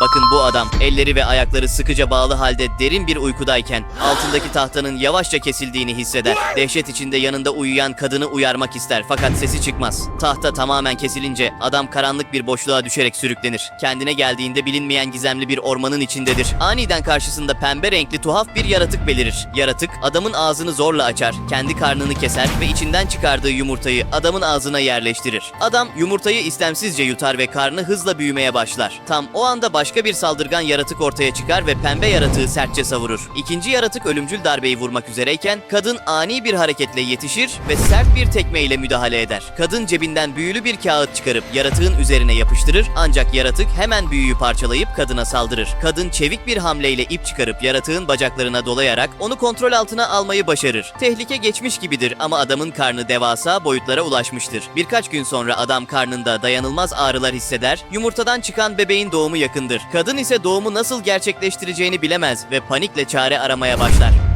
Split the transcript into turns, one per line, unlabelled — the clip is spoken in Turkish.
Bakın bu adam elleri ve ayakları sıkıca bağlı halde derin bir uykudayken altındaki tahtanın yavaşça kesildiğini hisseder. Dehşet içinde yanında uyuyan kadını uyarmak ister fakat sesi çıkmaz. Tahta tamamen kesilince adam karanlık bir boşluğa düşerek sürüklenir. Kendine geldiğinde bilinmeyen gizemli bir ormanın içindedir. Aniden karşısında pembe renkli tuhaf bir yaratık belirir. Yaratık adamın ağzını zorla açar, kendi karnını keser ve içinden çıkardığı yumurtayı adamın ağzına yerleştirir. Adam yumurtayı istemsizce yutar ve karnı hızla büyümeye başlar. Tam o anda başka bir saldırgan yaratık ortaya çıkar ve pembe yaratığı sertçe savurur. İkinci yaratık ölümcül darbeyi vurmak üzereyken kadın ani bir hareketle yetişir ve sert bir tekmeyle müdahale eder. Kadın cebinden büyülü bir kağıt çıkarıp yaratığın üzerine yapıştırır ancak yaratık hemen büyüyü parçalayıp kadına saldırır. Kadın çevik bir hamleyle ip çıkarıp yaratığın bacaklarına dolayarak onu kontrol altına almayı başarır. Tehlike geçmiş gibidir ama adamın karnı devasa boyutlara ulaşmıştır. Birkaç gün sonra adam karnında dayanılmaz ağrılar hisseder, yumurtadan çıkan bebeğin doğumu yakındır. Kadın ise doğumu nasıl gerçekleştireceğini bilemez ve panikle çare aramaya başlar.